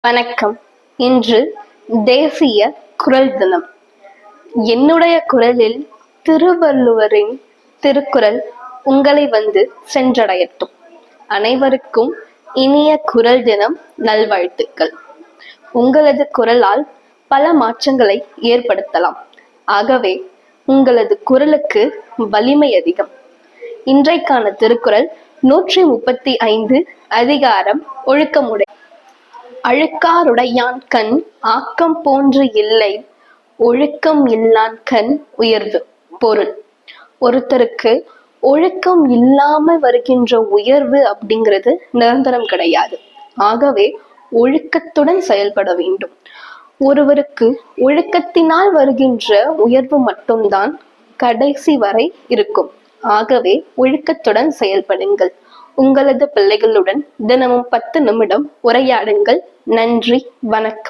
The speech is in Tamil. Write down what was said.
வணக்கம். இன்று தேசிய குரல் தினம். என்னுடைய குரலில் திருவள்ளுவரின் திருக்குறள் உங்களை வந்து சென்றடையட்டும். அனைவருக்கும் இனிய குரல் தினம் நல்வாழ்த்துக்கள். உங்களது குரலால் பல மாற்றங்களை ஏற்படுத்தலாம். ஆகவே உங்களது குரலுக்கு வலிமை அதிகம். இன்றைக்கான திருக்குறள் நூற்றி முப்பத்தி ஐந்து அதிகாரம் ஒழுக்கமுடை அழுக்காருடையான் கண் ஆக்கம் போன்று இல்லை ஒழுக்கம் இல்லான் கண் உயர்வு பொருள். ஒருத்தருக்கு ஒழுக்கம் இல்லாம வருகின்ற உயர்வு அப்படிங்கிறது நிரந்தரம் கிடையாது. ஆகவே ஒழுக்கத்துடன் செயல்பட வேண்டும். ஒருவருக்கு ஒழுக்கத்தினால் வருகின்ற உயர்வு மட்டும்தான் கடைசி வரை இருக்கும். ஆகவே ஒழுக்கத்துடன் செயல்படுங்கள். உங்களது பிள்ளைகளுடன் தினமும் பத்து நிமிடம் உரையாடுங்கள். நன்றி வணக்கம்.